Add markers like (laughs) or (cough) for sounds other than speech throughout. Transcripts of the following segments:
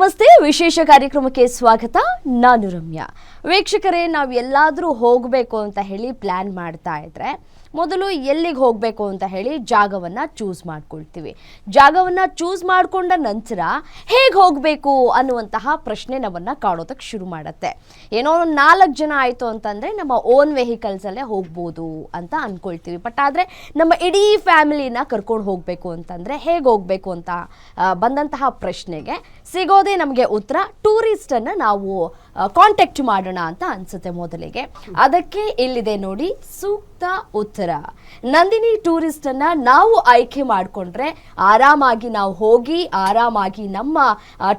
ನಮಸ್ತೆ. ವಿಶೇಷ ಕಾರ್ಯಕ್ರಮಕ್ಕೆ ಸ್ವಾಗತ. ನಾನು ರಮ್ಯಾ. ವೀಕ್ಷಕರೇ ನಾವು ಎಲ್ಲಾದರೂ ಹೋಗಬೇಕು ಅಂತ ಹೇಳಿ ಪ್ಲ್ಯಾನ್ ಮಾಡ್ತಾ ಇದ್ರೆ ಮೊದಲು ಎಲ್ಲಿಗೆ ಹೋಗಬೇಕು ಅಂತ ಹೇಳಿ ಜಾಗವನ್ನು ಚೂಸ್ ಮಾಡ್ಕೊಳ್ತೀವಿ. ಜಾಗವನ್ನು ಚೂಸ್ ಮಾಡಿಕೊಂಡ ನಂತರ ಹೇಗೆ ಹೋಗಬೇಕು ಅನ್ನುವಂತಹ ಪ್ರಶ್ನೆ ನಮ್ಮನ್ನು ಕಾಣೋದಕ್ಕೆ ಶುರು ಮಾಡುತ್ತೆ. ಏನೋ ನಾಲ್ಕು ಜನ ಆಯಿತು ಅಂತಂದರೆ ನಮ್ಮ ಓನ್ ವೆಹಿಕಲ್ಸಲ್ಲೇ ಹೋಗ್ಬೋದು ಅಂತ ಅಂದ್ಕೊಳ್ತೀವಿ ಬಟ್ ಆದರೆ ನಮ್ಮ ಇಡೀ ಫ್ಯಾಮಿಲಿನ ಕರ್ಕೊಂಡು ಹೋಗಬೇಕು ಅಂತಂದರೆ ಹೇಗೆ ಹೋಗಬೇಕು ಅಂತ ಬಂದಂತಹ ಪ್ರಶ್ನೆಗೆ ಸಿಗೋದೇ ನಮಗೆ ಉತ್ತರ ಟೂರಿಸ್ಟನ್ನು ನಾವು ಕಾಂಟ್ಯಾಕ್ಟ್ ಮಾಡೋಣ ಅಂತ ಅನ್ಸುತ್ತೆ ಮೊದಲಿಗೆ. ಅದಕ್ಕೆ ಇಲ್ಲಿದೆ ನೋಡಿ, ಸೂಕ್ತ ಉತ್ತರ. ನಂದಿನಿ ಟೂರಿಸ್ಟ್ ಅನ್ನ ನಾವು ಆಯ್ಕೆ ಮಾಡಿಕೊಂಡ್ರೆ ಆರಾಮಾಗಿ ನಾವು ಹೋಗಿ, ಆರಾಮಾಗಿ ನಮ್ಮ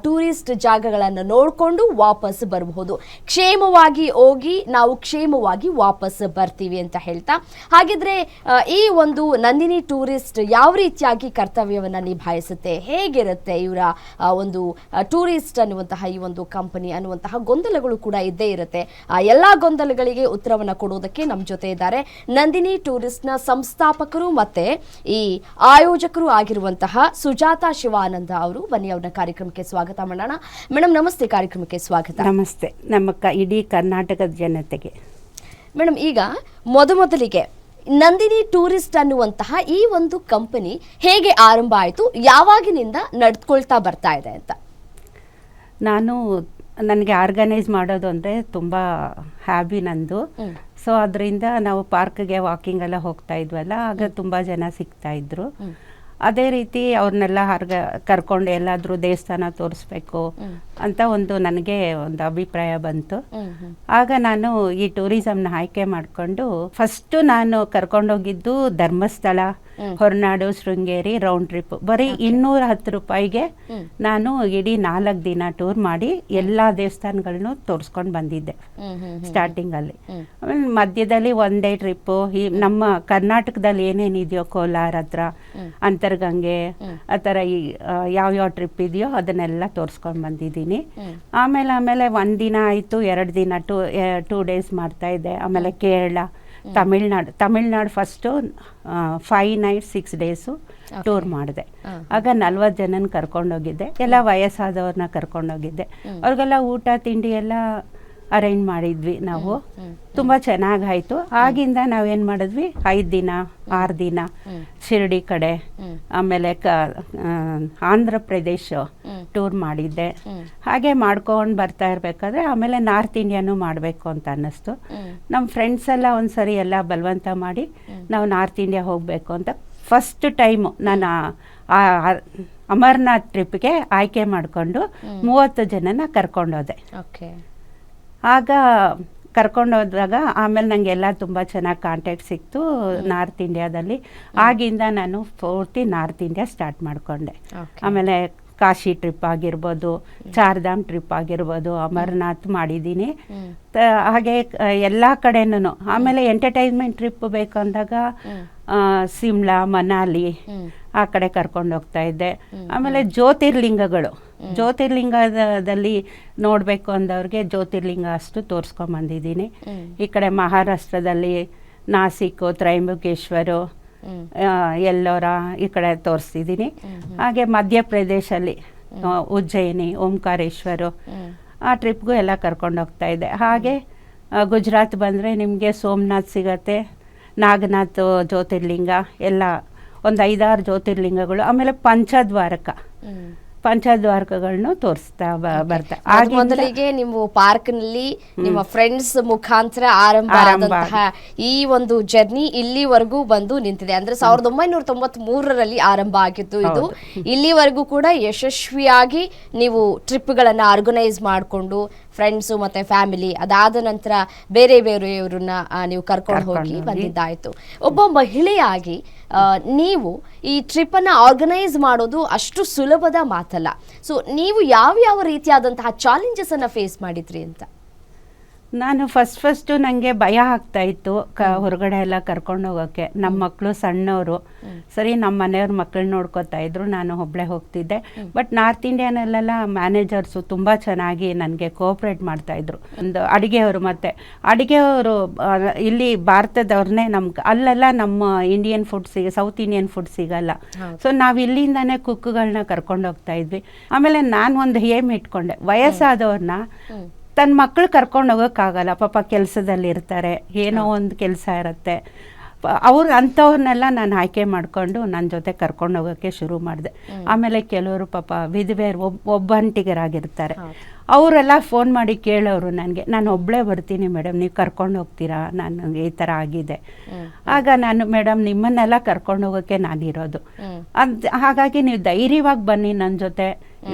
ಟೂರಿಸ್ಟ್ ಜಾಗಗಳನ್ನು ನೋಡಿಕೊಂಡು ವಾಪಸ್ ಬರಬಹುದು. ಕ್ಷೇಮವಾಗಿ ಹೋಗಿ, ನಾವು ಕ್ಷೇಮವಾಗಿ ವಾಪಸ್ ಬರ್ತೀವಿ ಅಂತ ಹೇಳ್ತಾ. ಹಾಗಿದ್ರೆ ಈ ಒಂದು ನಂದಿನಿ ಟೂರಿಸ್ಟ್ ಯಾವ ರೀತಿಯಾಗಿ ಕರ್ತವ್ಯವನ್ನ ನಿಭಾಯಿಸುತ್ತೆ, ಹೇಗಿರುತ್ತೆ ಇವರ ಒಂದು ಟೂರಿಸ್ಟ್ ಅನ್ನುವಂತಹ ಈ ಒಂದು ಕಂಪನಿ ಅನ್ನುವಂತಹ ಗೊಂದಲಗಳು ಕೂಡ ಇದ್ದೇ ಇರುತ್ತೆ. ಆ ಎಲ್ಲಾ ಗೊಂದಲಗಳಿಗೆ ಉತ್ತರವನ್ನು ಕೊಡುವುದಕ್ಕೆ ನಮ್ಮ ಜೊತೆ ಇದ್ದಾರೆ. ನಂದಿನಿ ಟೂರಿಸ್ಟ್ನ ಸಂಸ್ಥಾಪಕರು ಮತ್ತೆ ಈ ಆಯೋಜಕರು ಆಗಿರುವಂತಹ ಸುಜಾತಾ ಶಿವಾನಂದ ಅವರು ಬನ್ನಿ ಅವ್ರನ್ನ ಕಾರ್ಯಕ್ರಮಕ್ಕೆ ಸ್ವಾಗತ ಮಾಡೋಣ. ಮೇಡಮ್ ನಮಸ್ತೆ ಕಾರ್ಯಕ್ರಮಕ್ಕೆ ಸ್ವಾಗತ. ನಮಸ್ತೆ. ನಮ್ಮ ಕ ಇಡೀ ಕರ್ನಾಟಕದ ಜನತೆಗೆ. ಮೇಡಮ್ ಈಗ ಮೊದಮೊದಲಿಗೆ ನಂದಿನಿ ಟೂರಿಸ್ಟ್ ಅನ್ನುವಂತಹ ಈ ಒಂದು ಕಂಪನಿ ಹೇಗೆ ಆರಂಭ ಆಯಿತು ಯಾವಾಗಿನಿಂದ ನಡ್ಕೊಳ್ತಾ ಬರ್ತಾ ಇದೆ ಅಂತ? ನಾನು ನನಗೆ ಆರ್ಗನೈಸ್ ಮಾಡೋದು ಅಂದರೆ ತುಂಬ ಹ್ಯಾಬಿ ನಂದು. ಸೊ ಅದರಿಂದ ನಾವು ಪಾರ್ಕ್ಗೆ ವಾಕಿಂಗ್ ಎಲ್ಲ ಹೋಗ್ತಾ ಇದ್ವಲ್ಲ ಆಗ ತುಂಬ ಜನ ಸಿಗ್ತಾ ಇದ್ರು. ಅದೇ ರೀತಿ ಅವ್ರನ್ನೆಲ್ಲ ಹರ್ಗ ಕರ್ಕೊಂಡು ಎಲ್ಲಾದರೂ ದೇವಸ್ಥಾನ ತೋರಿಸ್ಬೇಕು. ಅಂತ ಒಂದು ನನಗೆ ಒಂದು ಅಭಿಪ್ರಾಯ ಬಂತು. ಆಗ ನಾನು ಈ ಟೂರಿಸಮ್ನ ಆಯ್ಕೆ ಮಾಡಿಕೊಂಡು ಫಸ್ಟು ನಾನು ಕರ್ಕೊಂಡೋಗಿದ್ದು ಧರ್ಮಸ್ಥಳ. ಹೊರನಾಡು ಶೃಂಗೇರಿ ರೌಂಡ್ ಟ್ರಿಪ್ ಬರೀ ಇನ್ನೂರ ಹತ್ತು ರೂಪಾಯಿಗೆ ನಾನು ಇಡೀ ನಾಲ್ಕು ದಿನ ಟೂರ್ ಮಾಡಿ ಎಲ್ಲ ದೇವಸ್ಥಾನಗಳನ್ನು ತೋರಿಸ್ಕೊಂಡು ಬಂದಿದ್ದೆ ಸ್ಟಾರ್ಟಿಂಗ್ ಸ್ಟಾರ್ಟಿಂಗಲ್ಲಿ ಆಮೇಲೆ ಮಧ್ಯದಲ್ಲಿ ಒನ್ ಡೇ ಟ್ರಿಪ್ಪು ಈ ನಮ್ಮ ಕರ್ನಾಟಕದಲ್ಲಿ ಏನೇನಿದೆಯೋ ಕೋಲಾರ ಹತ್ರ ಅಂತರ್ಗಂಗೆ. ಆ ಥರ ಈ ಯಾವ್ಯಾವ ಟ್ರಿಪ್ ಇದೆಯೋ ಅದನ್ನೆಲ್ಲ ತೋರಿಸ್ಕೊಂಡು ಬಂದಿದ್ದೀನಿ. ಆಮೇಲೆ ಆಮೇಲೆ ಒಂದು ದಿನ ಆಯಿತು ಎರಡು ದಿನ ಟೂ ಟೂ ಡೇಸ್ ಮಾಡ್ತಾ ಇದ್ದೆ. ಆಮೇಲೆ Kerala Tamil Nadu Tamil Nadu first five night six days tour ಮಾಡಿದೆ. ಆಗ ನಲ್ವತ್ತು ಜನನ ಕರ್ಕೊಂಡೋಗಿದ್ದೆ. ಎಲ್ಲ ವಯಸ್ಸಾದವ್ರನ್ನ ಕರ್ಕೊಂಡೋಗಿದ್ದೆ. ಅವ್ರಿಗೆಲ್ಲ ಊಟ ತಿಂಡಿ ಎಲ್ಲ ಅರೇಂಜ್ ಮಾಡಿದ್ವಿ ನಾವು. ತುಂಬಾ ಚೆನ್ನಾಗಾಯಿತು. ಆಗಿಂದ ನಾವೇನು ಮಾಡಿದ್ವಿ? ಐದು ದಿನ ಆರು ದಿನ ಶಿರಡಿ ಕಡೆ ಆಮೇಲೆ ಕ ಆಂಧ್ರ ಪ್ರದೇಶ ಟೂರ್ ಮಾಡಿದ್ದೆ. ಹಾಗೆ ಮಾಡ್ಕೊಂಡು ಬರ್ತಾ ಇರಬೇಕಾದ್ರೆ ಆಮೇಲೆ ನಾರ್ತ್ ಇಂಡಿಯಾನು ಮಾಡಬೇಕು ಅಂತ ಅನ್ನಿಸ್ತು. ನಮ್ಮ ಫ್ರೆಂಡ್ಸ್ ಎಲ್ಲ ಒಂದ್ಸರಿ ಎಲ್ಲ ಬಲವಂತ ಮಾಡಿ ನಾವು ನಾರ್ತ್ ಇಂಡಿಯಾ ಹೋಗಬೇಕು ಅಂತ ಫಸ್ಟ್ ಟೈಮು ನಾನು ಅಮರ್ನಾಥ್ ಟ್ರಿಪ್ಗೆ ಆಯ್ಕೆ ಮಾಡಿಕೊಂಡು ಮೂವತ್ತು ಜನನ ಕರ್ಕೊಂಡೋದೆ. ಓಕೆ ಆಗ ಕರ್ಕೊಂಡು ಹೋದಾಗ ಆಮೇಲೆ ನನಗೆಲ್ಲ ತುಂಬ ಚೆನ್ನಾಗಿ ಕಾಂಟ್ಯಾಕ್ಟ್ ಸಿಕ್ತು ನಾರ್ತ್ ಇಂಡಿಯಾದಲ್ಲಿ ಆಗಿಂದ ನಾನು ಪೂರ್ತಿ ನಾರ್ತ್ ಇಂಡಿಯಾ ಸ್ಟಾರ್ಟ್ ಮಾಡಿಕೊಂಡೆ. ಆಮೇಲೆ ಕಾಶಿ ಟ್ರಿಪ್ ಆಗಿರ್ಬೋದು ಚಾರ್ಧಾಮ್ ಟ್ರಿಪ್ ಆಗಿರ್ಬೋದು ಅಮರ್ನಾಥ್ ಮಾಡಿದ್ದೀನಿ. ಹಾಗೆ ಎಲ್ಲ ಕಡೆನೂ ಆಮೇಲೆ ಎಂಟರ್ಟೈನ್ಮೆಂಟ್ ಟ್ರಿಪ್ ಬೇಕು ಅಂದಾಗ. ಸಿಮ್ಲಾ ಮನಾಲಿ. ಆ ಕಡೆ ಕರ್ಕೊಂಡು ಹೋಗ್ತಾ ಇದ್ದೆ. ಆಮೇಲೆ ಜ್ಯೋತಿರ್ಲಿಂಗಗಳು. ಜ್ಯೋತಿರ್ಲಿಂಗದಲ್ಲಿ ನೋಡಬೇಕು ಅಂದವ್ರಿಗೆ ಜ್ಯೋತಿರ್ಲಿಂಗ ಅಷ್ಟು ತೋರಿಸ್ಕೊಂಬಂದಿದ್ದೀನಿ. ಈ ಕಡೆ ಮಹಾರಾಷ್ಟ್ರದಲ್ಲಿ ನಾಸಿಕ್ ತ್ರೈಂಬಕೇಶ್ವರು ಎಲ್ಲೋರ ಈ ಕಡೆ ತೋರಿಸ್ತಿದ್ದೀನಿ ಹಾಗೆ ಮಧ್ಯಪ್ರದೇಶಲ್ಲಿ ಉಜ್ಜಯಿನಿ ಓಂಕಾರೇಶ್ವರು. ಆ ಟ್ರಿಪ್ಗೂ ಎಲ್ಲ ಕರ್ಕೊಂಡು ಹೋಗ್ತಾ ಇದ್ದೆ. ಹಾಗೆ ಗುಜರಾತ್ ಬಂದರೆ ನಿಮಗೆ ಸೋಮನಾಥ್ ಸಿಗತ್ತೆ ನಾಗನಾಥ್ ಜ್ಯೋತಿರ್ಲಿಂಗ ಎಲ್ಲ ಒಂದು ಐದಾರು ಜ್ಯೋತಿರ್ಲಿಂಗಗಳು ಆಮೇಲೆ ಪಂಚದ್ವಾರಕ. ಪಂಚದ್ವಾರಕಗಳನ್ನ ತೋರಿಸ್ತಾ ಬರ್ತಾ. ಮೊದಲಿಗೆ ನೀವು ಪಾರ್ಕ್ನಲ್ಲಿ ನಿಮ್ಮ ಫ್ರೆಂಡ್ಸ್ ಮುಖಾಂತರ ಆರಂಭ ಆರಂಭ. ಆದಂತಹ ಈ ಒಂದು ಜರ್ನಿ ಇಲ್ಲಿವರೆಗೂ ಬಂದು ನಿಂತಿದೆ. ಅಂದ್ರೆ ಸಾವಿರದ ಒಂಬೈನೂರ ತೊಂಬತ್ ಮೂರರಲ್ಲಿ ಆರಂಭ ಆಗಿತ್ತು ಇದು. ಇಲ್ಲಿವರೆಗೂ ಕೂಡ ಯಶಸ್ವಿಯಾಗಿ ನೀವು ಟ್ರಿಪ್ ಗಳನ್ನ ಆರ್ಗನೈಸ್ ಮಾಡಿಕೊಂಡು ಫ್ರೆಂಡ್ಸು ಮತ್ತೆ ಫ್ಯಾಮಿಲಿ ಅದಾದ ನಂತರ ಬೇರೆ ಬೇರೆಯವ್ರನ್ನ ನೀವು ಕರ್ಕೊಂಡು ಹೋಗಿ. ಬಂದಿದ್ದಾಯ್ತು. ಒಬ್ಬ ಮಹಿಳೆಯಾಗಿ ನೀವು ಈ ಟ್ರಿಪ್ ಅನ್ನ ಆರ್ಗನೈಸ್ ಮಾಡೋದು ಅಷ್ಟು ಸುಲಭದ ಮಾತಲ್ಲ. ಸೊ ನೀವು ಯಾವ ಯಾವ ರೀತಿಯಾದಂತಹ ಚಾಲೆಂಜಸ್ ಅನ್ನ ಫೇಸ್ ಮಾಡಿದ್ರಿ ಅಂತ? ನಾನು ಫಸ್ಟ್ ಫಸ್ಟು ನನಗೆ ಭಯ ಆಗ್ತಾ ಇತ್ತು ಕ ಹೊರಗಡೆ ಎಲ್ಲ ಕರ್ಕೊಂಡು ಹೋಗೋಕ್ಕೆ ನಮ್ಮ ಮಕ್ಕಳು ಸಣ್ಣವರು. ಸರಿ ನಮ್ಮ ಮನೆಯವ್ರ ಮಕ್ಕಳು ನೋಡ್ಕೋತಾ ಇದ್ರು ನಾನು ಒಬ್ಬಳೇ ಹೋಗ್ತಿದ್ದೆ. ಬಟ್ ನಾರ್ತ್ ಇಂಡಿಯಾನಲ್ಲೆಲ್ಲ ಮ್ಯಾನೇಜರ್ಸು ತುಂಬ ಚೆನ್ನಾಗಿ ನನಗೆ ಕೋಆಪ್ರೇಟ್ ಮಾಡ್ತಾಯಿದ್ರು ಒಂದು ಅಡುಗೆಯವರು ಮತ್ತು. ಅಡುಗೆಯವರು ಇಲ್ಲಿ ಭಾರತದವ್ರನ್ನೇ ನಮ್ಗೆ ಅಲ್ಲೆಲ್ಲ ನಮ್ಮ ಇಂಡಿಯನ್ ಫುಡ್ ಸಿಗ ಸೌತ್ ಇಂಡಿಯನ್ ಫುಡ್ ಸಿಗಲ್ಲ. ಸೊ ನಾವು ಇಲ್ಲಿಂದನೇ ಕುಕ್ಗಳನ್ನ ಕರ್ಕೊಂಡು ಹೋಗ್ತಾ ಇದ್ವಿ. ಆಮೇಲೆ ನಾನು ಒಂದು ಏಮ್ ಇಟ್ಕೊಂಡೆ. ವಯಸ್ಸಾದವ್ರನ್ನ ಹ್ಮ್. ತನ್ನ ಮಕ್ಕಳು ಕರ್ಕೊಂಡು ಹೋಗೋಕ್ಕಾಗಲ್ಲ. ಪಾಪ ಕೆಲಸದಲ್ಲಿ ಇರ್ತಾರೆ. ಏನೋ ಒಂದು ಕೆಲಸ ಇರುತ್ತೆ. ಅವ್ರು ಅಂಥವ್ರನ್ನೆಲ್ಲ ನಾನು ಆಯ್ಕೆ ಮಾಡಿಕೊಂಡು ನನ್ನ ಜೊತೆ ಕರ್ಕೊಂಡು ಹೋಗೋಕ್ಕೆ ಶುರು ಮಾಡಿದೆ. ಆಮೇಲೆ ಕೆಲವರು ಪಾಪ ವಿಧವೆಯರು ಒಬ್ಬ ಒಬ್ಬಂಟಿಗರಾಗಿರ್ತಾರೆ. ಅವರೆಲ್ಲ ಫೋನ್ ಮಾಡಿ ಕೇಳೋರು ನನಗೆ. ನಾನು ಒಬ್ಬಳೇ ಬರ್ತೀನಿ ಮೇಡಮ್ ನೀವು ಕರ್ಕೊಂಡು ಹೋಗ್ತೀರಾ? ನಾನು ಈ ಥರ ಆಗಿದೆ. ಆಗ ನಾನು ಮೇಡಮ್ ನಿಮ್ಮನ್ನೆಲ್ಲ ಕರ್ಕೊಂಡು ಹೋಗೋಕ್ಕೆ ನಾನಿರೋದು ಅದು ಹಾಗಾಗಿ ನೀವು ಧೈರ್ಯವಾಗಿ ಬನ್ನಿ ನನ್ನ ಜೊತೆ.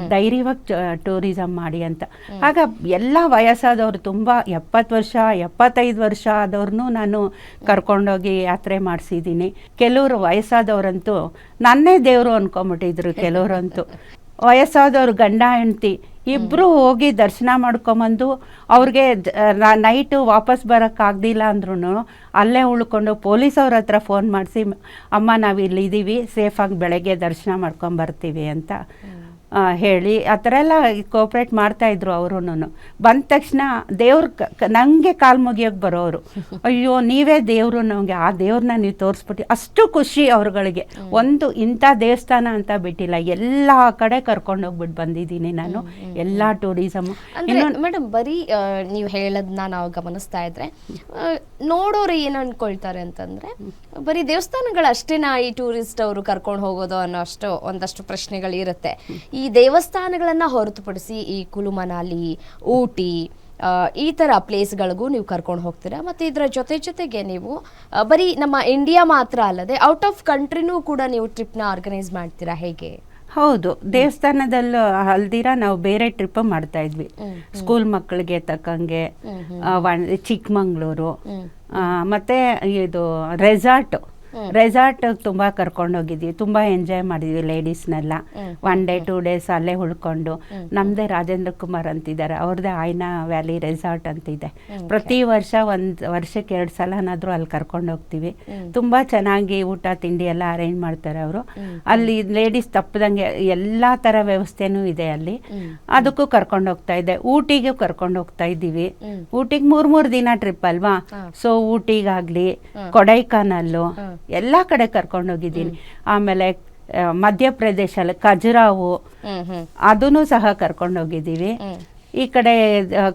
ಧೈರ್ಯವಾಗಿ ಟೂರಿಸಮ್ ಮಾಡಿ ಅಂತ. ಆಗ ಎಲ್ಲ ವಯಸ್ಸಾದವರು ತುಂಬ ಎಪ್ಪತ್ತು ವರ್ಷ ಎಪ್ಪತ್ತೈದು ವರ್ಷ ಆದವ್ರನ್ನೂ ನಾನು ಕರ್ಕೊಂಡೋಗಿ ಯಾತ್ರೆ ಮಾಡಿಸಿದ್ದೀನಿ ಕೆಲವರು ವಯಸ್ಸಾದವರಂತೂ ನನ್ನೇ ದೇವರು ಅನ್ಕೊಂಬಿಟ್ಟಿದ್ರು ಕೆಲವರಂತೂ. (laughs) ವಯಸ್ಸಾದವ್ರು ಗಂಡ ಹೆಂಡ್ತಿ ಇಬ್ಬರು ಹೋಗಿ ದರ್ಶನ ಮಾಡ್ಕೊಂಬಂದು ಅವ್ರಿಗೆ ನೈಟು ವಾಪಸ್ ಬರೋಕ್ಕಾಗ್ದಿಲ್ಲ ಅಂದ್ರೂ ಅಲ್ಲೇ ಉಳ್ಕೊಂಡು ಪೊಲೀಸ್ ಅವ್ರ ಹತ್ರ ಫೋನ್ ಮಾಡಿಸಿ, ಅಮ್ಮ ನಾವು ಇಲ್ಲಿದ್ದೀವಿ ಸೇಫಾಗಿ ಬೆಳಗ್ಗೆ ದರ್ಶನ ಮಾಡ್ಕೊಂಬರ್ತೀವಿ ಅಂತ. ಹೇಳಿ. ಆ ಥರ ಎಲ್ಲ ಕೋಪ್ರೇಟ್ ಮಾಡ್ತಾಯಿದ್ರು ಅವರು ಬಂದ ತಕ್ಷಣ ದೇವ್ರ ನನಗೆ ಕಾಲು ಮುಗಿಯೋಕೆ ಬರೋರು. ಅಯ್ಯೋ ನೀವೇ ದೇವರು ನಮಗೆ ಆ ದೇವ್ರನ್ನ ನೀವು ತೋರಿಸ್ಬಿಟ್ಟು. ಅಷ್ಟು ಖುಷಿ ಅವ್ರುಗಳಿಗೆ. ಒಂದು ಇಂಥ ದೇವಸ್ಥಾನ ಅಂತ ಬಿಟ್ಟಿಲ್ಲ. ಎಲ್ಲ ಕಡೆ ಕರ್ಕೊಂಡೋಗ್ಬಿಟ್ಟು ಬಂದಿದ್ದೀನಿ ನಾನು. ಎಲ್ಲ ಟೂರಿಸಮ್ ಮೇಡಮ್ ಬರೀ ನೀವು ಹೇಳೋದನ್ನ ನಾವು ಗಮನಿಸ್ತಾ ಇದ್ರೆ ನೋಡೋರು ಏನು ಅನ್ಕೊಳ್ತಾರೆ ಅಂತಂದ್ರೆ ಬರೀ ದೇವಸ್ಥಾನಗಳು ಅಷ್ಟೇನಾ ಈ ಟೂರಿಸ್ಟ್ ಅವರು ಕರ್ಕೊಂಡು ಹೋಗೋದು ಅನ್ನೋ ಅಷ್ಟು ಒಂದಷ್ಟು ಪ್ರಶ್ನೆಗಳು ಇರುತ್ತೆ. ಈ ದೇವಸ್ಥಾನಗಳನ್ನ ಹೊರತುಪಡಿಸಿ ಈ ಕುಲುಮನಾಲಿ ಊಟಿ ಈ ಥರ ಪ್ಲೇಸ್ಗಳಿಗೂ ನೀವು ಕರ್ಕೊಂಡು ಹೋಗ್ತೀರಾ? ಮತ್ತು ಇದರ ಜೊತೆ ಜೊತೆಗೆ ನೀವು ಬರೀ ನಮ್ಮ ಇಂಡಿಯಾ ಮಾತ್ರ ಅಲ್ಲದೆ ಔಟ್ ಆಫ್ ಕಂಟ್ರಿನೂ ಕೂಡ ನೀವು ಟ್ರಿಪ್ನ ಆರ್ಗನೈಸ್ ಮಾಡ್ತೀರಾ ಹೇಗೆ? ಹೌದು. ದೇವಸ್ಥಾನದಲ್ಲೂ ಅಲ್ದಿರ ನಾವು ಬೇರೆ ಟ್ರಿಪ್ ಮಾಡ್ತಾ ಇದ್ವಿ. ಸ್ಕೂಲ್ ಮಕ್ಕಳಿಗೆ ತಕ್ಕಂಗೆ ಚಿಕ್ಕಮಂಗ್ಳೂರು ಮತ್ತೆ ಇದು ರೆಸಾರ್ಟ್ ರೆಸಾರ್ಟ್ ತುಂಬ ಕರ್ಕೊಂಡೋಗಿದ್ವಿ. ತುಂಬ ಎಂಜಾಯ್ ಮಾಡಿದ್ವಿ ಲೇಡೀಸ್ನೆಲ್ಲ ಒನ್ ಡೇ ಟೂ ಡೇಸ್ ಅಲ್ಲೇ ಉಳ್ಕೊಂಡು. ನಮ್ಮದೇ ರಾಜೇಂದ್ರ ಕುಮಾರ್ ಅಂತಿದ್ದಾರೆ. ಅವ್ರದ್ದೇ ಆಯ್ನಾ ವ್ಯಾಲಿ ರೆಸಾರ್ಟ್ ಅಂತಿದೆ. ಪ್ರತಿ ವರ್ಷ ಒಂದು ವರ್ಷಕ್ಕೆ ಎರಡು ಸಲನಾದರೂ ಅಲ್ಲಿ ಕರ್ಕೊಂಡು ಹೋಗ್ತೀವಿ ತುಂಬ ಚೆನ್ನಾಗಿ ಊಟ ತಿಂಡಿ ಎಲ್ಲ ಅರೇಂಜ್ ಮಾಡ್ತಾರೆ ಅವರು. ಅಲ್ಲಿ ಲೇಡೀಸ್ ತಪ್ಪದಂಗೆ ಎಲ್ಲ ಥರ ವ್ಯವಸ್ಥೆನೂ ಇದೆ ಅಲ್ಲಿ. ಅದಕ್ಕೂ ಕರ್ಕೊಂಡು ಹೋಗ್ತಾ ಇದ್ದೆ ಊಟಿಗೂ ಕರ್ಕೊಂಡು ಹೋಗ್ತಾ ಇದ್ದೀವಿ ಊಟಿಗೆ ಮೂರ್ ಮೂರ್ ದಿನ ಟ್ರಿಪ್ ಅಲ್ವಾ? ಸೊ ಊಟಿಗಾಗ್ಲಿ ಕೊಡೈಕನಲ್ಲು ಎಲ್ಲ ಕಡೆ ಕರ್ಕೊಂಡು ಹೋಗಿದ್ದೀನಿ. ಆಮೇಲೆ ಮಧ್ಯಪ್ರದೇಶ ಖಜುರಾವು ಅದನ್ನು ಸಹ ಕರ್ಕೊಂಡು ಹೋಗಿದ್ದೀವಿ. ಈ ಕಡೆ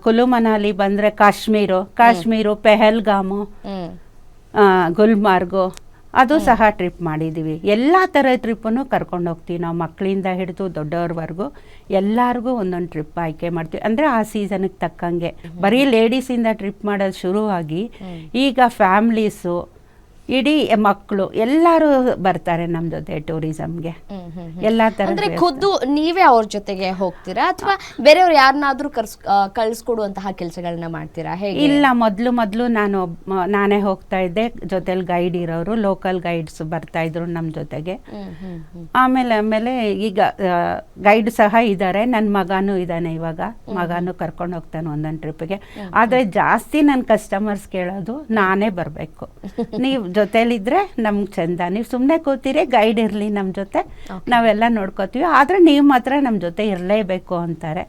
ಕುಲು ಮನಾಲಿ ಬಂದ್ರೆ ಕಾಶ್ಮೀರು ಕಾಶ್ಮೀರು ಪೆಹಲ್ಗಾಮು ಗುಲ್ಮಾರ್ಗು ಅದು ಸಹ ಟ್ರಿಪ್ ಮಾಡಿದ್ದೀವಿ. ಎಲ್ಲ ಥರ ಟ್ರಿಪ್ಪನ್ನು ಕರ್ಕೊಂಡು ಹೋಗ್ತೀವಿ ನಾವು ಮಕ್ಕಳಿಂದ ಹಿಡಿದು ದೊಡ್ಡವ್ರವರೆಗೂ. ಎಲ್ಲರಿಗೂ ಒಂದೊಂದು ಟ್ರಿಪ್ ಆಯ್ಕೆ ಮಾಡ್ತೀವಿ. ಅಂದರೆ ಆ ಸೀಸನ್ಗೆ ತಕ್ಕಂಗೆ. ಬರೀ ಲೇಡೀಸಿಂದ ಟ್ರಿಪ್ ಮಾಡೋದು ಶುರುವಾಗಿ ಈಗ ಫ್ಯಾಮ್ಲೀಸು ಇಡೀ ಮಕ್ಕಳು ಎಲ್ಲರೂ ಬರ್ತಾರೆ ನಮ್ಮ ಜೊತೆ ಟೂರಿಸಂಗೆ ಎಲ್ಲ ಅಂದ್ರೆ ಖುದ್ದು ನೀವೇ ಅವ್ರ ಜೊತೆಗೆ ಹೋಗ್ತೀರಾ? ಅಥವಾ ಬೇರೆಯವ್ರು ಯಾರನ್ನಾದ್ರೂ ಕರ್ಸ್ ಆ, ಕಳ್ಸ್ಕೊಡುವಂತಹ ಕೆಲಸಗಳನ್ನ ಮಾಡ್ತೀರಾ? ಹೇಗೆ? ಇಲ್ಲ ಮೊದಲು ಮೊದಲು ನಾನು ನಾನೇ ಹೋಗ್ತಾ ಇದ್ದೆ. ಜೊತೆಲಿ ಗೈಡ್ ಇರೋರು ಲೋಕಲ್ ಗೈಡ್ಸ್ ಬರ್ತಾ ಇದ್ರು ನಮ್ಮ ಜೊತೆಗೆ. ಹ್ಮ್ ಹ್ಮ್ ಹ್ಮ್. ಆಮೇಲೆ ಆಮೇಲೆ ಈಗ ಗೈಡ್ ಸಹ ಇದ್ದಾರೆ ನನ್ನ ಮಗನೂ ಇದ್ದಾನೆ ಇವಾಗ. ಮಗನೂ ಕರ್ಕೊಂಡು ಹೋಗ್ತಾನೆ ಒಂದೊಂದು ಟ್ರಿಪ್ಗೆ ಆದ್ರೆ ಜಾಸ್ತಿ ನನ್ನ ಕಸ್ಟಮರ್ಸ್ ಕೇಳೋದು ನಾನೇ ಬರಬೇಕು. (laughs) ನೀವು ಜೊತೆಲಿದ್ರೆ ನಮ್ಗೆ ಚಂದ. ನೀವು ಸುಮ್ಮನೆ ಕೂತೀರಿ ಗೈಡ್ ಇರಲಿ ನಮ್ಮ ಜೊತೆ. ನಾವೆಲ್ಲ ನೋಡ್ಕೋತೀವಿ. ಆದರೆ ನೀವು ಮಾತ್ರ ನಮ್ಮ ಜೊತೆ ಇರಲೇಬೇಕು ಅಂತಾರೆ.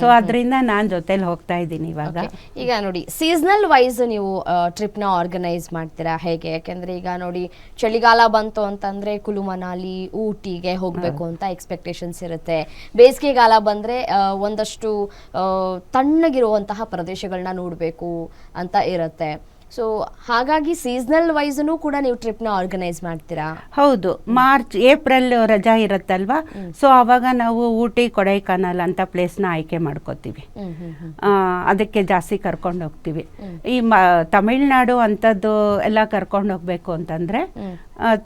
ಸೊ ಅದರಿಂದ ನಾನು ಜೊತೆಲಿ ಹೋಗ್ತಾ ಇದ್ದೀನಿ ಇವಾಗ. ಈಗ ನೋಡಿ ಸೀಸನಲ್ ವೈಸ್ ನೀವು ಟ್ರಿಪ್ನ ಆರ್ಗನೈಸ್ ಮಾಡ್ತೀರಾ? ಹೇಗೆ? ಯಾಕೆಂದ್ರೆ ಈಗ ನೋಡಿ ಚಳಿಗಾಲ ಬಂತು ಅಂತಂದ್ರೆ ಕುಲು ಮನಾಲಿ ಊಟಿಗೆ ಹೋಗಬೇಕು ಅಂತ ಎಕ್ಸ್ಪೆಕ್ಟೇಷನ್ಸ್ ಇರುತ್ತೆ. ಬೇಸಿಗೆಗಾಲ ಬಂದ್ರೆ ಒಂದಷ್ಟು ತಣ್ಣಗಿರುವಂತಹ ಪ್ರದೇಶಗಳನ್ನ ನೋಡಬೇಕು ಅಂತ ಇರುತ್ತೆ. ಸೊ ಹಾಗಾಗಿ ಸೀಸನಲ್ ವೈಸ್ನು ಕೂಡ ನೀವು ಟ್ರಿಪ್ನ ಆರ್ಗನೈಸ್ ಮಾಡ್ತೀರಾ? ಹೌದು. ಮಾರ್ಚ್ ಏಪ್ರಿಲ್ ರಜಾ ಇರುತ್ತಲ್ವಾ? ಸೊ ಅವಾಗ ನಾವು ಊಟಿ ಕೊಡೈಕನಲ್ ಅಂತ ಪ್ಲೇಸ್ನ ಆಯ್ಕೆ ಮಾಡ್ಕೋತೀವಿ. ಅದಕ್ಕೆ ಜಾಸ್ತಿ ಕರ್ಕೊಂಡು ಹೋಗ್ತೀವಿ. ಈ ತಮಿಳ್ನಾಡು ಅಂಥದ್ದು ಎಲ್ಲ ಕರ್ಕೊಂಡು ಹೋಗ್ಬೇಕು ಅಂತಂದರೆ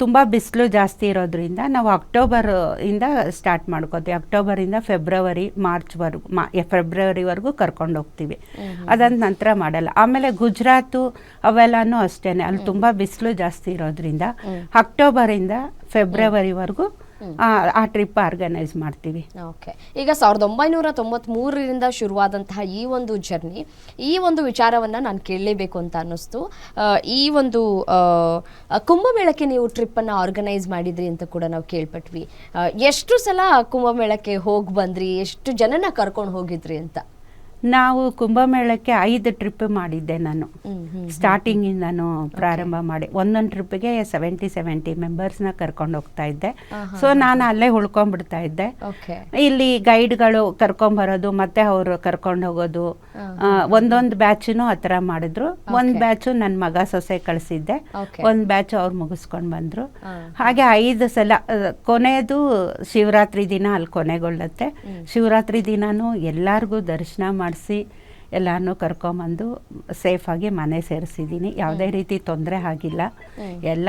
ತುಂಬಾ ಬಿಸಿಲು ಜಾಸ್ತಿ ಇರೋದ್ರಿಂದ ನಾವು ಅಕ್ಟೋಬರ್ ಇಂದ ಸ್ಟಾರ್ಟ್ ಮಾಡ್ಕೋತೀವಿ. ಅಕ್ಟೋಬರಿಂದ ಫೆಬ್ರವರಿ ಮಾರ್ಚ್ವರೆಗೂ ಮಾ ಫೆಬ್ರವರಿವರೆಗೂ ಕರ್ಕೊಂಡು ಹೋಗ್ತೀವಿ. ಅದಾದ ನಂತರ ಮಾಡಲ್ಲ. ಆಮೇಲೆ ಗುಜರಾತು ಅವೆಲ್ಲನೂ ಅಷ್ಟೇನೆ. ಅಲ್ಲಿ ತುಂಬ ಬಿಸಿಲು ಜಾಸ್ತಿ ಇರೋದ್ರಿಂದ ಅಕ್ಟೋಬರಿಂದ ಫೆಬ್ರವರಿವರೆಗೂ ಆ, ಆ ಟ್ರಿಪ್ ಆರ್ಗನೈಸ್ ಮಾಡ್ತೀವಿ. ಓಕೆ. ಈಗ ಸಾವಿರದ ಒಂಬೈನೂರ ತೊಂಬತ್ಮೂರರಿಂದ ಶುರುವಾದಂತಹ ಈ ಒಂದು ಜರ್ನಿ ಈ ಒಂದು ವಿಚಾರವನ್ನು ನಾನು ಕೇಳಲೇಬೇಕು ಅಂತ ಅನ್ನಿಸ್ತು. ಈ ಒಂದು ಕುಂಭಮೇಳಕ್ಕೆ ನೀವು ಟ್ರಿಪ್ಪನ್ನು ಆರ್ಗನೈಸ್ ಮಾಡಿದ್ರಿ ಅಂತ ಕೂಡ ನಾವು ಕೇಳ್ಪಟ್ವಿ. ಎಷ್ಟು ಸಲ ಕುಂಭಮೇಳಕ್ಕೆ ಹೋಗಿ ಬಂದ್ರಿ? ಎಷ್ಟು ಜನನ ಕರ್ಕೊಂಡು ಹೋಗಿದ್ರಿ ಅಂತ? ನಾವು ಕುಂಭಮೇಳಕ್ಕೆ ಐದು ಟ್ರಿಪ್ ಮಾಡಿದ್ದೆ ನಾನು. ಸ್ಟಾರ್ಟಿಂಗ್ ನಾನು ಪ್ರಾರಂಭ ಮಾಡಿ ಒಂದೊಂದು ಟ್ರಿಪ್ಗೆ ಸೆವೆಂಟಿ ಸೆವೆಂಟಿ ಮೆಂಬರ್ಸ್ನ ಕರ್ಕೊಂಡು ಹೋಗ್ತಾ ಇದ್ದೆ. ಸೊ ನಾನು ಅಲ್ಲೇ ಉಳ್ಕೊಂಡ್ಬಿಡ್ತಾ ಇದ್ದೆ. ಇಲ್ಲಿ ಗೈಡ್ಗಳು ಕರ್ಕೊಂಬರೋದು ಮತ್ತೆ ಅವರು ಕರ್ಕೊಂಡು ಹೋಗೋದು ಒಂದೊಂದು ಬ್ಯಾಚನು ಆ ಥರ ಮಾಡಿದ್ರು. ಒಂದು ಬ್ಯಾಚು ನನ್ನ ಮಗ ಸೊಸೆ ಕಳಿಸಿದ್ದೆ. ಒಂದು ಬ್ಯಾಚ್ ಅವ್ರು ಮುಗಿಸ್ಕೊಂಡು ಬಂದರು. ಹಾಗೆ ಐದು ಸಲ ಕೊನೆಯದು ಶಿವರಾತ್ರಿ ದಿನ ಅಲ್ಲಿ ಕೊನೆಗೊಳ್ಳುತ್ತೆ. ಶಿವರಾತ್ರಿ ದಿನನೂ ಎಲ್ಲರಿಗೂ ದರ್ಶನ ಮಾಡಿಸಿ ಎಲ್ಲಾನು ಕರ್ಕೊಂಬಂದು ಸೇಫಾಗಿ ಮನೆ ಸೇರಿಸಿದ್ದೀನಿ. ಯಾವುದೇ ರೀತಿ ತೊಂದರೆ ಆಗಿಲ್ಲ. ಎಲ್ಲ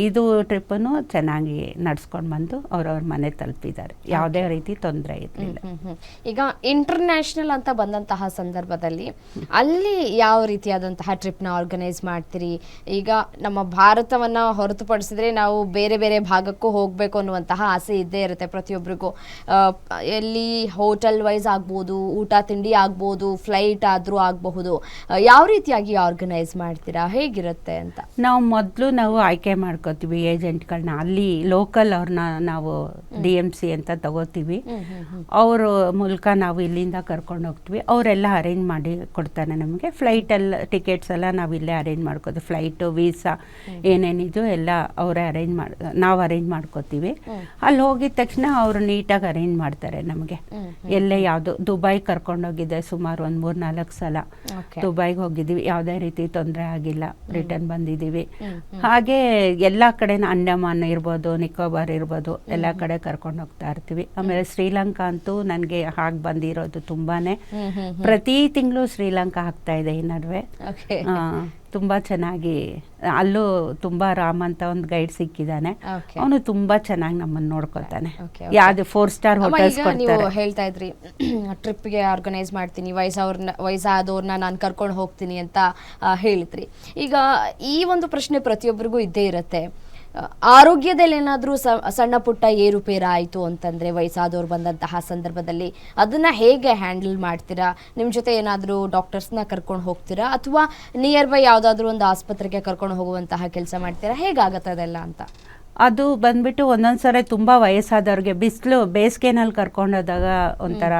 ಐದು ಟ್ರಿಪ್ಪನ್ನು ಚೆನ್ನಾಗಿ ನಡ್ಸ್ಕೊಂಡು ಬಂದು ಅವ್ರವ್ರ ಮನೆ ತಲುಪಿದ್ದಾರೆ. ಯಾವುದೇ ರೀತಿ ತೊಂದರೆ ಇರಲಿಲ್ಲ. ಈಗ ಇಂಟರ್ನ್ಯಾಷನಲ್ ಅಂತ ಬಂದಂತಹ ಸಂದರ್ಭದಲ್ಲಿ ಅಲ್ಲಿ ಯಾವ ರೀತಿಯಾದಂತಹ ಟ್ರಿಪ್ನ ಆರ್ಗನೈಸ್ ಮಾಡ್ತೀರಿ? ಈಗ ನಮ್ಮ ಭಾರತವನ್ನ ಹೊರತುಪಡಿಸಿದ್ರೆ ನಾವು ಬೇರೆ ಬೇರೆ ಭಾಗಕ್ಕೂ ಹೋಗಬೇಕು ಅನ್ನುವಂತಹ ಆಸೆ ಇದ್ದೇ ಇರುತ್ತೆ ಪ್ರತಿಯೊಬ್ಬರಿಗೂ ಎಲ್ಲಿ ಹೋಟೆಲ್ ವೈಸ್ ಆಗ್ಬೋದು ಊಟ ತಿಂಡಿ ಆಗ್ಬೋದು ಫ್ಲೈಟ್ ಆದರೂ ಆಗಬಹುದು. ಯಾವ ರೀತಿಯಾಗಿ ಆರ್ಗನೈಸ್ ಮಾಡ್ತೀರಾ? ಹೇಗಿರುತ್ತೆ ಅಂತ? ನಾವು ಮೊದಲು ನಾವು ಆಯ್ಕೆ ಮಾಡ್ಕೋತೀವಿ ಏಜೆಂಟ್ಗಳನ್ನ ಅಲ್ಲಿ ಲೋಕಲ್ ಅವ್ರನ್ನ ನಾವು ಡಿ ಎಂ ಸಿ ಅಂತ ತಗೋತೀವಿ. ಅವ್ರ ಮೂಲಕ ನಾವು ಇಲ್ಲಿಂದ ಕರ್ಕೊಂಡು ಹೋಗ್ತೀವಿ. ಅವರೆಲ್ಲ ಅರೇಂಜ್ ಮಾಡಿ ಕೊಡ್ತಾರೆ ನಮಗೆ. ಫ್ಲೈಟೆಲ್ಲ ಟಿಕೆಟ್ಸ್ ಎಲ್ಲ ನಾವು ಇಲ್ಲೇ ಅರೇಂಜ್ ಮಾಡ್ಕೋದು. ಫ್ಲೈಟು ವೀಸಾ ಏನೇನಿದೆಯೋ ಎಲ್ಲ ಅವರೇ ಅರೇಂಜ್ ಮಾಡಿ ನಾವು ಅರೇಂಜ್ ಮಾಡ್ಕೋತೀವಿ. ಅಲ್ಲಿ ಹೋಗಿದ ತಕ್ಷಣ ಅವರು ನೀಟಾಗಿ ಅರೇಂಜ್ ಮಾಡ್ತಾರೆ ನಮಗೆ. ಎಲ್ಲೇ ಯಾವುದು ದುಬೈ ಕರ್ಕೊಂಡೋಗಿದೆ ಸುಮಾರು ಒಂದು ಮೂರು ನಾಲ್ಕು ಸಲ ಓಕೆ ದುಬೈಗೆ ಹೋಗಿದ್ದೀವಿ. ಯಾವುದೇ ರೀತಿ ತೊಂದರೆ ಆಗಿಲ್ಲ. ರಿಟರ್ನ್ ಬಂದಿದ್ದೀವಿ. ಹಾಗೆ ಎಲ್ಲ ಕಡೆ ಅಂಡಮಾನ್ ಇರ್ಬೋದು ನಿಕೋಬಾರ್ ಇರ್ಬೋದು ಎಲ್ಲ ಕಡೆ ಕರ್ಕೊಂಡು ಹೋಗ್ತಾ ಇರ್ತೀವಿ. ಆಮೇಲೆ ಶ್ರೀಲಂಕಾ ಅಂತೂ ನನಗೆ ಹಾಗೆ ಬಂದಿರೋದು ತುಂಬಾನೇ. ಪ್ರತಿ ತಿಂಗಳು ಶ್ರೀಲಂಕಾ ಆಗ್ತಾ ಇದೆ ಈ ನಡುವೆ. ತುಂಬಾ ಚೆನ್ನಾಗಿ ಅಲ್ಲೂ ತುಂಬಾ ರಾಮ್ ಅಂತ ಒಂದು ಗೈಡ್ ಸಿಕ್ಕಿದ್ದಾನೆ ಓಕೆ ಅವನು ತುಂಬಾ ಚೆನ್ನಾಗಿ ನಮ್ಮನ್ನು ನೋಡ್ಕೊತಾನೆ ಯಾವ್ದು ಫೋರ್ ಸ್ಟಾರ್ ಹೋಟೆಲ್ಸ್ ನೀವು ಹೇಳ್ತಾ ಇದ್ರಿ (clears throat) ಟ್ರಿಪ್ಗೆ ಆರ್ಗನೈಸ್ ಮಾಡ್ತೀನಿ ವಯಸ್ಸವ್ರನ್ನ ವಯಸ್ಸಾದವ್ರನ್ನ ನಾನು ಕರ್ಕೊಂಡು ಹೋಗ್ತೀನಿ ಅಂತ ಹೇಳಿದ್ರಿ. ಈಗ ಈ ಒಂದು ಪ್ರಶ್ನೆ ಪ್ರತಿಯೊಬ್ಬರಿಗೂ ಇದ್ದೇ ಇರುತ್ತೆ. ಆರೋಗ್ಯದಲ್ಲಿ ಏನಾದರೂ ಸಣ್ಣ ಪುಟ್ಟ ಏರುಪೇರು ಆಯಿತು ಅಂತಂದರೆ ವಯಸ್ಸಾದವ್ರು ಬಂದಂತಹ ಸಂದರ್ಭದಲ್ಲಿ ಅದನ್ನು ಹೇಗೆ ಹ್ಯಾಂಡಲ್ ಮಾಡ್ತೀರಾ? ನಿಮ್ಮ ಜೊತೆ ಏನಾದರೂ ಡಾಕ್ಟರ್ಸ್ನ ಕರ್ಕೊಂಡು ಹೋಗ್ತೀರಾ? ಅಥವಾ ನಿಯರ್ ಬೈ ಯಾವುದಾದ್ರೂ ಒಂದು ಆಸ್ಪತ್ರೆಗೆ ಕರ್ಕೊಂಡು ಹೋಗುವಂತಹ ಕೆಲಸ ಮಾಡ್ತೀರಾ? ಹೇಗಾಗತ್ತೆ ಅದೆಲ್ಲ ಅಂತ? ಅದು ಬಂದ್ಬಿಟ್ಟು ಒಂದೊಂದ್ಸರಿ ತುಂಬಾ ವಯಸ್ಸಾದವ್ರಿಗೆ ಬಿಸಿಲು ಬೇಸಿಗೆನಲ್ಲಿ ಕರ್ಕೊಂಡೋದಾಗ ಒಂಥರ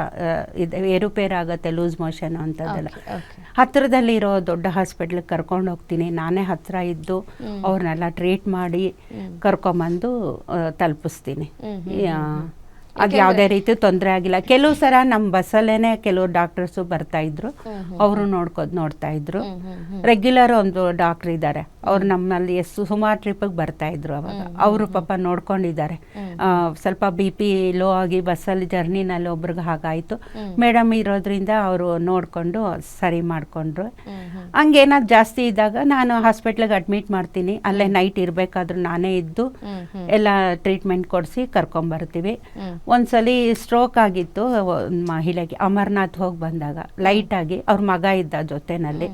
ಇದು ಏರುಪೇರು ಆಗುತ್ತೆ ಲೂಸ್ ಮೋಷನ್ ಅಂತದೆಲ್ಲ. ಹತ್ತಿರದಲ್ಲಿರೋ ದೊಡ್ಡ ಹಾಸ್ಪಿಟ್ಲಿಗೆ ಕರ್ಕೊಂಡು ಹೋಗ್ತೀನಿ. ನಾನೇ ಹತ್ರ ಇದ್ದು ಅವ್ರನ್ನೆಲ್ಲ ಟ್ರೀಟ್ ಮಾಡಿ ಕರ್ಕೊಂಬಂದು ತಲುಪಿಸ್ತೀನಿ. ಅದು ಯಾವುದೇ ರೀತಿ ತೊಂದರೆ ಆಗಿಲ್ಲ. ಕೆಲವು ಸರ ನಮ್ಮ ಬಸ್ಸಲ್ಲೇನೆ ಕೆಲವು ಡಾಕ್ಟರ್ಸು ಬರ್ತಾ ಇದ್ರು. ಅವರು ನೋಡ್ಕೋದು ನೋಡ್ತಾ ಇದ್ರು. ರೆಗ್ಯುಲರ್ ಒಂದು ಡಾಕ್ಟರ್ ಇದ್ದಾರೆ ಅವ್ರು ನಮ್ಮಲ್ಲಿ ಎಷ್ಟು ಸುಮಾರು ಟ್ರಿಪ್ಪಿಗೆ ಬರ್ತಾ ಇದ್ರು ಅವಾಗ. ಅವರು ಪಾಪ ನೋಡ್ಕೊಂಡಿದ್ದಾರೆ. ಸ್ವಲ್ಪ ಬಿ ಪಿ ಲೋ ಆಗಿ ಬಸ್ಸಲ್ಲಿ ಜರ್ನಿನಲ್ಲಿ ಒಬ್ರಿಗೆ ಹಾಗಾಯಿತು. ಮೇಡಮ್ ಇರೋದ್ರಿಂದ ಅವರು ನೋಡಿಕೊಂಡು ಸರಿ ಮಾಡಿಕೊಂಡ್ರು. ಹಂಗೇನಾದ್ರು ಜಾಸ್ತಿ ಇದ್ದಾಗ ನಾನು ಹಾಸ್ಪಿಟ್ಲಿಗೆ ಅಡ್ಮಿಟ್ ಮಾಡ್ತೀನಿ. ಅಲ್ಲೇ ನೈಟ್ ಇರಬೇಕಾದ್ರೂ ನಾನೇ ಇದ್ದು ಎಲ್ಲ ಟ್ರೀಟ್ಮೆಂಟ್ ಕೊಡಿಸಿ ಕರ್ಕೊಂಬರ್ತೀವಿ. ಒಂದ್ಸಲಿ ಸ್ಟ್ರೋಕ್ ಆಗಿತ್ತು ಒಂದ್ ಮಹಿಳೆಗೆ ಅಮರ್ನಾಥ್ ಹೋಗಿ ಬಂದಾಗ ಲೈಟಾಗಿ ಅವ್ರ ಮಗ ಇದ್ದ ಜೊತೆನಲ್ಲಿ.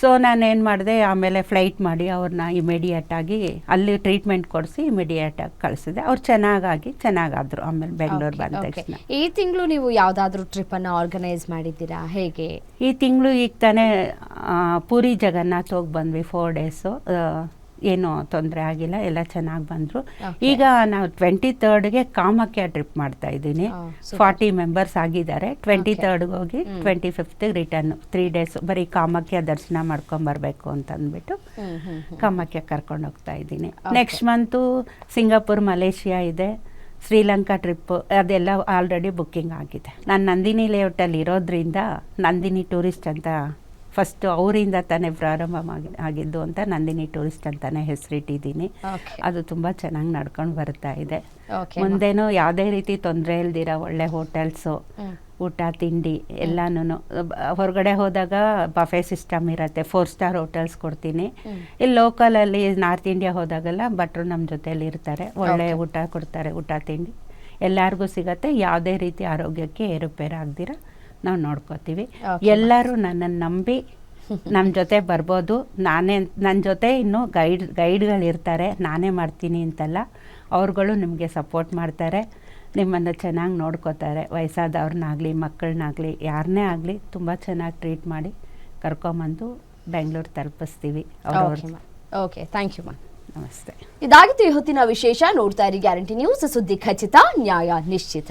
ಸೊ ನಾನು ಏನು ಮಾಡಿದೆ ಆಮೇಲೆ ಫ್ಲೈಟ್ ಮಾಡಿ ಅವ್ರನ್ನ ಇಮಿಡಿಯೇಟ್ ಆಗಿ ಅಲ್ಲಿ ಟ್ರೀಟ್ಮೆಂಟ್ ಕೊಡಿಸಿ ಇಮಿಡಿಯೇಟ್ ಆಗಿ ಕಳಿಸಿದೆ. ಅವ್ರು ಚೆನ್ನಾಗಾಗಿ ಚೆನ್ನಾಗಾದರು ಆಮೇಲೆ ಬೆಂಗಳೂರು ಬಂದ ತಕ್ಷಣ. ಈ ತಿಂಗಳು ನೀವು ಯಾವುದಾದ್ರೂ ಟ್ರಿಪ್ ಅನ್ನ ಆರ್ಗನೈಸ್ ಮಾಡಿದ್ದೀರಾ? ಹೇಗೆ? ಈ ತಿಂಗಳು ಈಗ ತಾನೇ ಪುರಿ ಜಗನ್ನಾಥ್ ಹೋಗಿ ಬಂದ್ವಿ ಫೋರ್ ಡೇಸು ಏನು ತೊಂದರೆ ಆಗಿಲ್ಲ ಎಲ್ಲ ಚೆನ್ನಾಗಿ ಬಂದರು. ಈಗ ನಾವು ಟ್ವೆಂಟಿ ತರ್ಡ್ಗೆ ಕಾಮಕ್ಯ ಟ್ರಿಪ್ ಮಾಡ್ತಾ ಇದ್ದೀನಿ. ಫಾರ್ಟಿ ಮೆಂಬರ್ಸ್ ಆಗಿದ್ದಾರೆ. ಟ್ವೆಂಟಿ. ತರ್ಡ್ಗೆ ಹೋಗಿ twenty fifth return three days ಬರೀ ಕಾಮಕ್ಯ ದರ್ಶನ ಮಾಡ್ಕೊಂಬರ್ಬೇಕು ಅಂತ ಅಂದ್ಬಿಟ್ಟು ಕಾಮಕ್ಯ ಕರ್ಕೊಂಡು ಹೋಗ್ತಾ ಇದ್ದೀನಿ. ನೆಕ್ಸ್ಟ್ ಮಂತು ಸಿಂಗಾಪುರ್ ಮಲೇಷಿಯಾ ಇದೆ. ಶ್ರೀಲಂಕಾ ಟ್ರಿಪ್ ಅದೆಲ್ಲ ಆಲ್ರೆಡಿ ಬುಕ್ಕಿಂಗ್ ಆಗಿದೆ. ನಾನು ನಂದಿನಿ ಲೇಔಟಲ್ಲಿ ಇರೋದ್ರಿಂದ ನಂದಿನಿ ಟೂರಿಸ್ಟ್ ಅಂತ ಫಸ್ಟ್ ಅವರಿಂದ ತಾನೇ ಪ್ರಾರಂಭ ಆಗಿ- ಆಗಿದ್ದು ಅಂತ ನಂದಿನಿ ಟೂರಿಸ್ಟ್ ಅಂತಾನೆ ಹೆಸರಿಟ್ಟಿದ್ದೀನಿ. ಅದು ತುಂಬ ಚೆನ್ನಾಗಿ ನಡ್ಕೊಂಡು ಬರ್ತಾ ಇದೆ. ಮುಂದೇನು ಯಾವುದೇ ರೀತಿ ತೊಂದರೆ ಇಲ್ದಿರ ಒಳ್ಳೆ ಹೋಟೆಲ್ಸು ಊಟ ತಿಂಡಿ ಎಲ್ಲಾನು ಹೊರಗಡೆ ಹೋದಾಗ ಬಫೆ ಸಿಸ್ಟಮ್ ಇರುತ್ತೆ. ಫೋರ್ ಸ್ಟಾರ್ ಹೋಟೆಲ್ಸ್ ಕೊಡ್ತೀನಿ. ಇಲ್ಲಿ ಲೋಕಲಲ್ಲಿ ನಾರ್ತ್ ಇಂಡಿಯಾ ಹೋದಾಗೆಲ್ಲ ಭಟ್ರು ನಮ್ಮ ಜೊತೆಯಲ್ಲಿ ಇರ್ತಾರೆ. ಒಳ್ಳೆ ಊಟ ಕೊಡ್ತಾರೆ ಊಟ ತಿಂಡಿ. ಎಲ್ಲರಿಗೂ ಸಿಗತ್ತೆ. ಯಾವುದೇ ರೀತಿ ಆರೋಗ್ಯಕ್ಕೆ ಏರುಪೇರು ಆಗ್ದಿರ ನಾವು ನೋಡ್ಕೋತೀವಿ. ಎಲ್ಲರೂ ನನ್ನನ್ನು ನಂಬಿ ನಮ್ಮ ಜೊತೆ ಬರ್ಬೋದು. ನಾನೇ ನನ್ನ ಜೊತೆ ಇನ್ನೂ ಗೈಡ್ ಗೈಡ್ಗಳಿರ್ತಾರೆ ನಾನೇ ಮಾಡ್ತೀನಿ ಅಂತೆಲ್ಲ. ಅವ್ರುಗಳು ನಿಮಗೆ ಸಪೋರ್ಟ್ ಮಾಡ್ತಾರೆ. ನಿಮ್ಮನ್ನು ಚೆನ್ನಾಗಿ ನೋಡ್ಕೋತಾರೆ. ವಯಸ್ಸಾದವ್ರನ್ನಾಗಲಿ ಮಕ್ಕಳನ್ನಾಗಲಿ ಯಾರನ್ನೇ ಆಗಲಿ ತುಂಬ ಚೆನ್ನಾಗಿ ಟ್ರೀಟ್ ಮಾಡಿ ಕರ್ಕೊಂಬಂದು ಬೆಂಗಳೂರು ತಲುಪಿಸ್ತೀವಿ. ಅವ್ರವ್ರ okay okay thank you ma'am ನಮಸ್ತೆ. ಇದಾಗಿತ್ತು ಈ ಹೊತ್ತಿನ ವಿಶೇಷ ನೋಡ್ತಾ ಇರಿ ಗ್ಯಾರಂಟಿ ನ್ಯೂಸ್. ಸುದ್ದಿ ಖಚಿತ ನ್ಯಾಯ ನಿಶ್ಚಿತ.